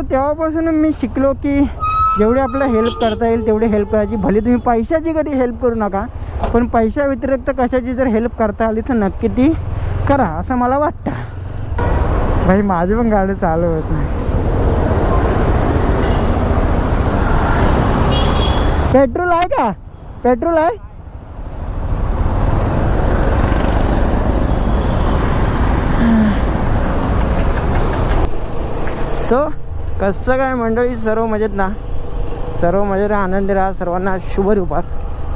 तर तेव्हापासून मी शिकलो की जेवढे आपल्याला हेल्प करता येईल तेवढी हेल्प करायची. भले तुम्ही पैशाची कधी हेल्प करू नका पण पैशा व्यतिरिक्त कशाची जर हेल्प करता आली तर नक्की ती करा असं मला वाटतं. भाई माझी पण गाडी चालू होत नाही. पेट्रोल आहे का? पेट्रोल आहे? सो कसं काय मंडळी सर्व मजेत ना? सर्व मजेत राहा, आनंदी राहा सर्वांना शुभ दुपार.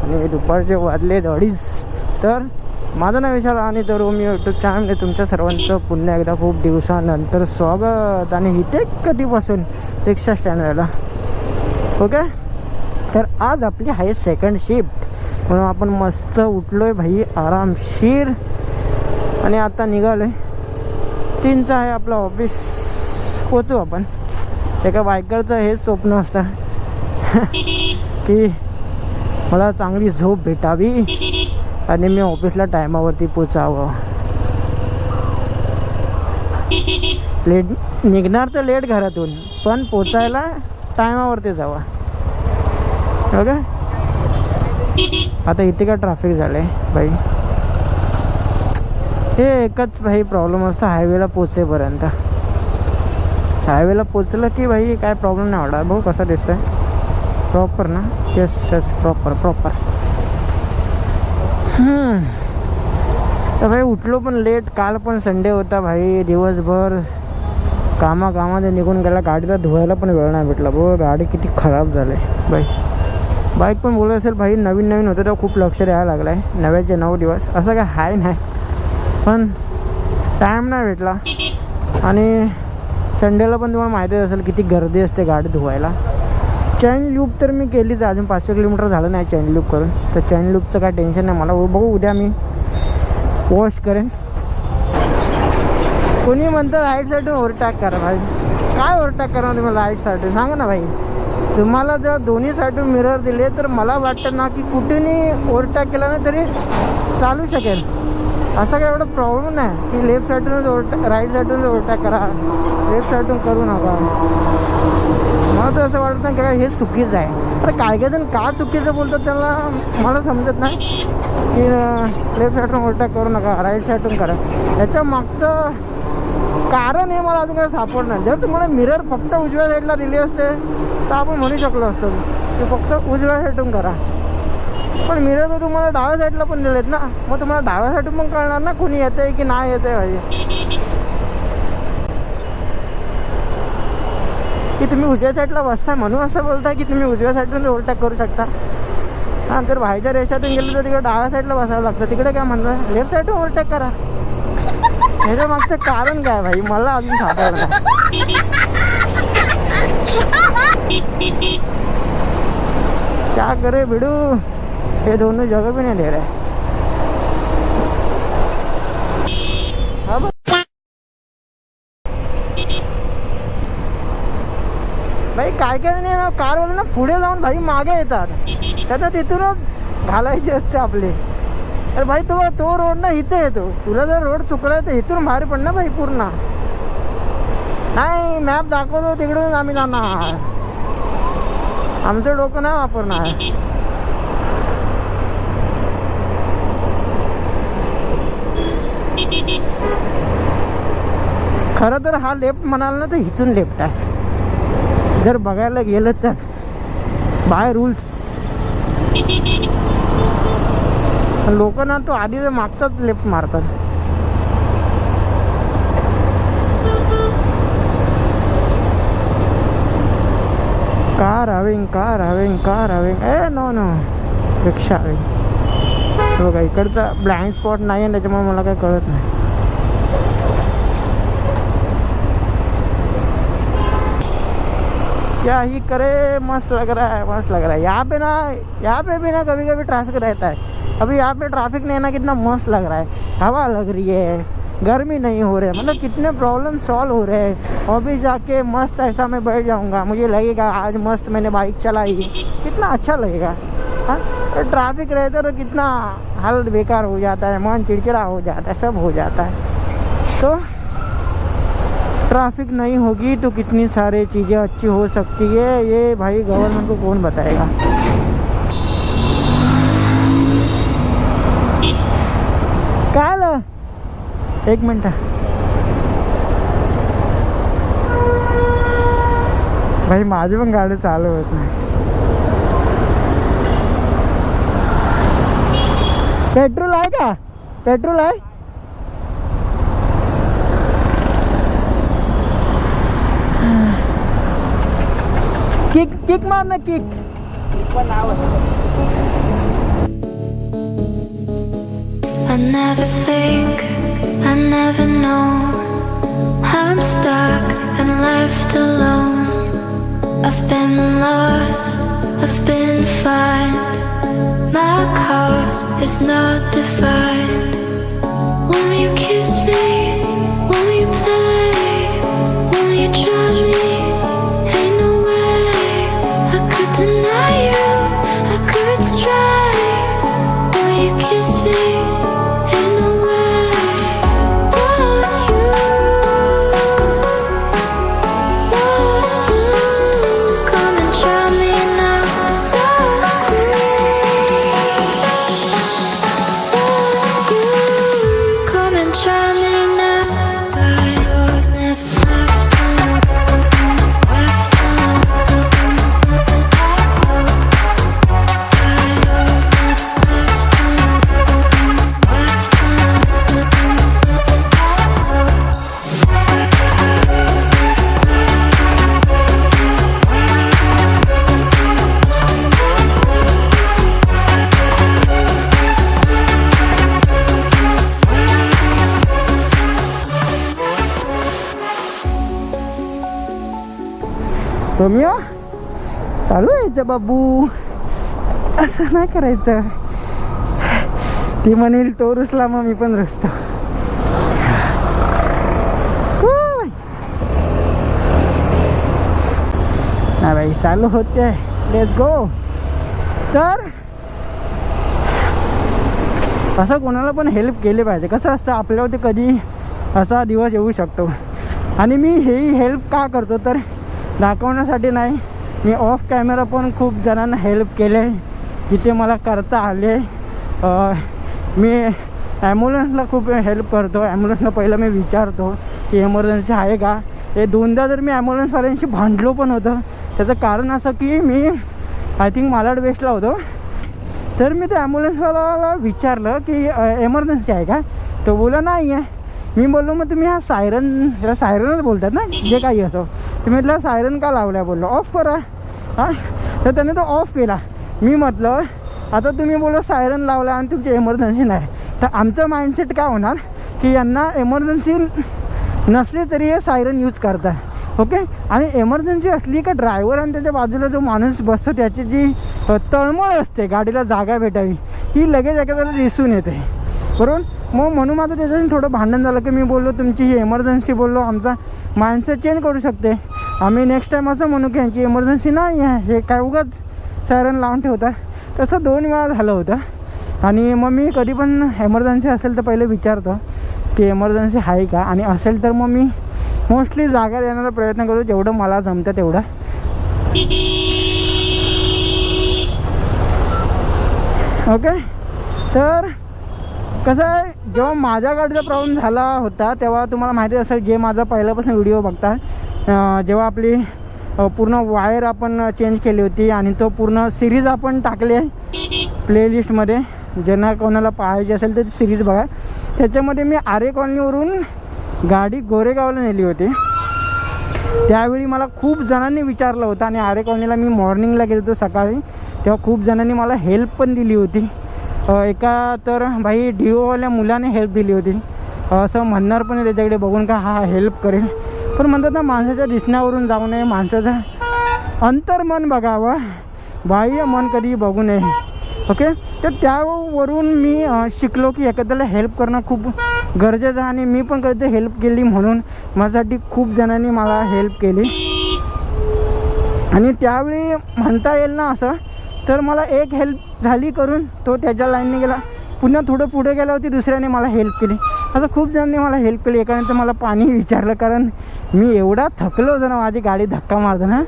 आणि दुपारचे वाजले अडीच. तर माझं नाव विशाल आणि तर मी यूट्यूब चॅनलमध्ये तुमच्या सर्वांचं पुन्हा एकदा खूप दिवसानंतर स्वागत. आणि इथे कधीपासून रिक्षा स्टँडला ओके? तर आज आपली आहे सेकंड शिफ्ट म्हणून आपण मस्त उठलो आहे भाई आरामशीर. आणि आता आहे तीनचं आहे आपलं ऑफिस पोचू आपण. एका बायकरचं हेच स्वप्न असतं. की मला चांगली झोप भेटावी आणि मी ऑफिसला टायमावरती पोचावं. लेट निघणार तर लेट घरातून पण पोचायला टायमावरती जावा. हो ओके आता इथे काय ट्रॅफिक झालं आहे भाई हे एकच भाई प्रॉब्लेम असतो हायवेला पोचेपर्यंत. हायवेला पोचलं की भाई काय प्रॉब्लेम नाही वाटत भाऊ कसं दिसतंय. प्रॉपर ना? येस येस प्रॉपर प्रॉपर तर भाई उठलो पण लेट काल पण संडे होता भाई. दिवसभर कामा कामात निघून गेला. गाडीला धुवायला पण वेळ नाही भेटला. भाऊ गाडी किती खराब झाली. भाई बाईक पण बोलत असेल भाई नवीन नवीन होतं तर खूप लक्ष द्यायला लागलं आहे नव्याचे नऊ दिवस. असं काय हाय नाही. पण टाईम नाही भेटला. आणि संडेला पण तुम्हाला माहितीच असेल किती गर्दी असते गाडी धुवायला. चैन लूप तर मी केलीच अजून पाचशे किलोमीटर झालं नाही चैन लूप करून. तर चैन लूपचं काय टेन्शन नाही मला बघू उद्या मी वॉश करेन. कोणी म्हणतं राईट साईडून ओव्हरटॅक करा भाई. काय ओव्हरटॅक करणार तुम्ही राईट साईडून सांगा ना भाई. तुम्हाला जर दोन्ही साईडून मिरर दिले तर मला वाटतं ना की कुठेही ओव्हरटॅक केला ना तरी चालू शकेल. असा काय एवढं प्रॉब्लेम नाही. की लेफ्ट साईडूनच ओव्हरटॅक राईट साईडूनच ओवरटॅक करा. लेफ्ट साईडून करू नका. मला तर असं वाटतं की काय हे चुकीचं आहे. तर काय काय जण का चुकीचं बोलतात त्यांना मला समजत नाही. की लेफ्ट साईडून ओवरटॅक करू नका राईट साईडून करा. याच्या मागचं कारण हे मला अजून काही सापडणार जर तुम्हाला मिरर फक्त उजव्या साईडला दिली असते तर आपण म्हणू शकलो असतो. की फक्त उजव्या साईडून करा. पण मिरर तर तुम्हाला डाव्या साईडला पण दिलेत ना. मग तुम्हाला डाव्या साईडून पण कळणार ना कोणी येतं आहे की नाही येतं आहे भाई. की तुम्ही उजव्या साईडला बसताय म्हणून असं बोलताय की तुम्ही उजव्या साईडून ओव्हरटॅक करू शकता. हां जर बाहेरच्या रेषातून गेलं तर तिकडे डाव्या साईडला बसावं लागतं. तिकडे काय म्हणतात लेफ्ट साईडून ओव्हरटॅक करा. ह्याच्या मागचं कारण काय भाई? मला अजून सापडलं. क्या करे भिडू. ये दोनों जगह भी नहीं ले रहे। भाई काय काय नाही ना कारवाले ना पुढे जाऊन भाई मागे येतात. त्यांना तिथूनच घालायची असते आपली. अरे भाई तो तो रोड ना इथे येतो तुला जर रोड चुकला तर इथून बाहेर पड ना भाई पूर्ण. नाही मॅप दाखवतो तिकडून आम्ही जाणार. आमचं डोकं नाही वापरणार. खरं तर हा लेफ्ट म्हणाल ना तर इथून लेफ्ट आहे. जर बघायला गेलं तर. By rules. लोक ना तो आधी जर मागचाच लेफ्ट मारतात. Car having car having car having ए नो नो रिक्षा हो बघा इकडचा ब्लाइंड स्पॉट नाही आहे त्याच्यामुळे मला काही कळत नाही. क्या ही करे, मस्त लग रहा है, मस्त लग रहा है। यहाँ पे ना, यहाँ पे भी ना कभी कभी ट्रैफ़िक रहता है। अभी यहाँ पे ट्रैफ़िक नहीं ना, कितना मस्त लग रहा है। हवा लग रही है, गर्मी नहीं हो रही है। मतलब कितने प्रॉब्लम सॉल्व हो रहे हैं। और भी जाके मस्त ऐसा मैं बैठ जाऊँगा। मुझे लगेगा, आज मस्त मैंने बाइक चलाई। कितना अच्छा लगेगा। हाँ ट्रैफ़िक रहता तो कितना हाल बेकार हो जाता है, मन चिड़चिड़ा हो जाता है, सब हो जाता है। तो ट्रैफिक नहीं होगी तो कितनी सारी चीज़ें अच्छी हो सकती है ये भाई गवर्नमेंट को कौन बताएगा? काय आलं एक मिनट। भाई माझी पण गाडी चालू होत नाही. पेट्रोल आहे का? पेट्रोल आहे? I never think, I never know how I'm stuck and left alone. I've been lost, I've been fine. My cause is not defined. Won't you kiss me? Won't you play? Won't you try? Romeo? चालू यायचं बाबू. असं नाही करायचं. ती म्हणेल तो रुसला मग मी पण रुसतो. होय. बाई चालू होते. लेट्स गो तर असं कोणाला पण हेल्प केली पाहिजे. कसं असतं आपल्यावरती कधी असा दिवस येऊ शकतो. आणि मी हेही हेल्प का करतो तर दाखवण्यासाठी नाही. मी ऑफ कॅमेरा पण खूप जणांना हेल्प केले तिथे मला करता आले. मी ॲम्ब्युलन्सला खूप हेल्प करतो. ॲम्ब्युलन्सला पहिलं मी विचारतो की एमर्जन्सी आहे का? हे दोनदा जर मी ॲम्ब्युलन्सवाल्यांशी भांडलो पण होतं त्याचं कारण असं की मी आय थिंक मालाड वेस्टला होतो. तर मी त्या ॲम्ब्युलन्सवाल्याला विचारलं की एमर्जन्सी आहे का? तो बोला नाही आहे मी बोललो मग तुम्ही हा सायरन ह्याला सायरनच बोलतात ना? जे काही असो. मी म्हटलं सायरन का लावला बोललो ऑफ करा. हां? तर त्याने तो ऑफ केला. मी म्हटलं आता तुम्ही बोललो सायरन लावला आणि तुमची एमर्जन्सी नाही. तर आमचं माइंडसेट काय होणार? की यांना एमर्जन्सी नसली तरी हे सायरन यूज करतात ओके आणि एमर्जन्सी असली का ड्रायव्हर आणि त्याच्या बाजूला जो माणूस बसतो त्याची जी तळमळ असते गाडीला जागा भेटावी ही लगेच एखाद्याला दिसून येते. बरोबर? मग म्हणून माझं त्याच्याशी थोडं भांडण झालं की मी बोललो तुमची ही एमर्जन्सी बोललो आमचा माइंडसेट चेंज करू शकते. आम्ही नेक्स्ट टाईम असं म्हणू की यांची इमर्जन्सी नाही आहे. हे काय उगाच सायरन लावून ठेवतात. तसं दोन वेळा झालं होतं. आणि मग मी कधी पण एमर्जन्सी असेल तर पहिले विचारतो की एमर्जन्सी आहे का? आणि असेल तर मग मी मोस्टली जागा देण्याचा प्रयत्न करतो. जेवढं मला जमतं तेवढं. ओके? तर कसं आहे? जेव्हा माझ्या गाडीचा प्रॉब्लेम झाला होता तेव्हा तुम्हाला माहिती असेल जे माझा पहिल्यापासून व्हिडिओ बघता जेव्हा आपली पूर्ण वायर आपण चेंज केली होती आणि तो पूर्ण सिरीज आपण टाकली आहे प्लेलिस्टमध्ये ज्यांना कोणाला पाहायची असेल तर ती सिरीज बघा. त्याच्यामध्ये मी आरे कॉलनीवरून गाडी गोरेगावला नेली होती. त्यावेळी मला खूप जणांनी विचारलं होतं आणि आरे कॉलनीला मी मॉर्निंगला गेलो होतो सकाळी. तेव्हा खूप जणांनी मला हेल्प पण दिली होती. एका तर भाई डी ओवाल्या मुलाने हेल्प दिली होती. असं म्हणणार पण आहे त्याच्याकडे बघून का हा हेल्प करेल. पण म्हणतात ना माणसाच्या दिसण्यावरून जाऊ नये माणसाचं अंतर्मन बघावं बाह्य मन कधी बघू नये. ओके तर त्यावरून मी शिकलो की एखाद्याला हेल्प करणं खूप गरजेचं आहे आणि मी पण कधी हेल्प केली म्हणून माझ्यासाठी खूप जणांनी मला हेल्प केली. आणि त्यावेळी म्हणता येईल ना असं तर मला एक हेल्प झाली करून तो त्याच्या लाईनने गेला. पुन्हा थोडं पुढे गेला होती दुसऱ्याने मला हेल्प केली. असं खूप जणांनी मला हेल्प केली. एकानंतर मला पाणी विचारलं कारण मी एवढा थकलो होतो ना माझी गाडी धक्का मारतो ना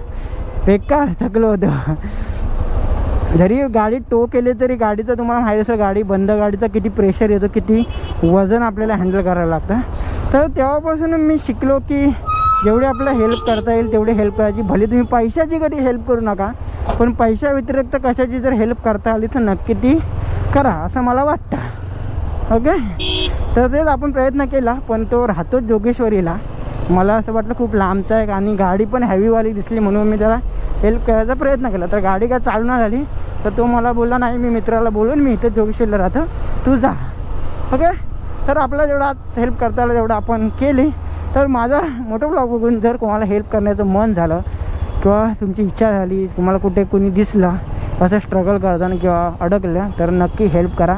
बेकार थकलो होतो. जरी गाडी टो केली तरी गाडीचं तुम्हाला माहिती असेल गाडी बंद गाडीचा किती प्रेशर येतो किती वजन आपल्याला हँडल करायला लागतं. तर तेव्हापासून मी शिकलो की जेवढे आपल्याला हेल्प करता येईल तेवढी हेल्प करायची. भले तुम्ही पैशाची कधी हेल्प करू नका पण पैशा व्यतिरिक्त कशाची जर हेल्प करता आली तर नक्की ती करा असं मला वाटतं. ओके तर तेच आपण प्रयत्न केला पण तो राहतोच जोगेश्वरीला. मला असं वाटलं खूप लांबचा आहे आणि गाडी पण हॅवीवाली दिसली म्हणून मी त्याला हेल्प करायचा प्रयत्न केला. तर गाडी काय चालू झाली तर तो मला बोलला नाही मी मित्राला बोलून मी इथं जोगेश्वरीला राहतो. तू जा. ओके तर आपला जेवढा हेल्प करता जेवढं आपण केली तर माझा मोठं ब्लॉग बघून जर कोणाला हेल्प करण्याचं मन झालं किंवा तुमची इच्छा झाली तुम्हाला कुठे कोणी दिसला असं स्ट्रगल करताना किंवा अडकलं तर नक्की हेल्प करा.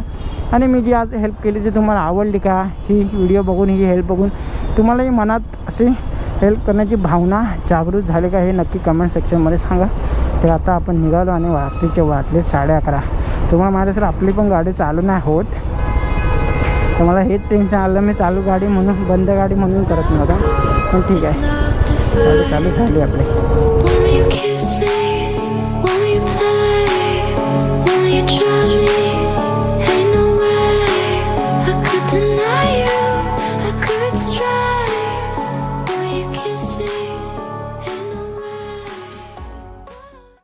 आणि मी जी आज हेल्प केली ती तुम्हाला आवडली का ही व्हिडिओ बघून ही हेल्प बघून तुम्हालाही मनात अशी हेल्प करण्याची भावना जागृत झाली का हे नक्की कमेंट सेक्शनमध्ये सांगा. तर आता आपण निघालो आणि वाटतीचे वाटले साडे अकरा. तुम्हाला माहिती सर आपली पण गाडी चालू नाही होत. तर मला हेच टेन्शन आलं मी चालू गाडी म्हणून बंद गाडी म्हणून करत नव्हता. पण ठीक आहे. गाडी चालू झाली आपली.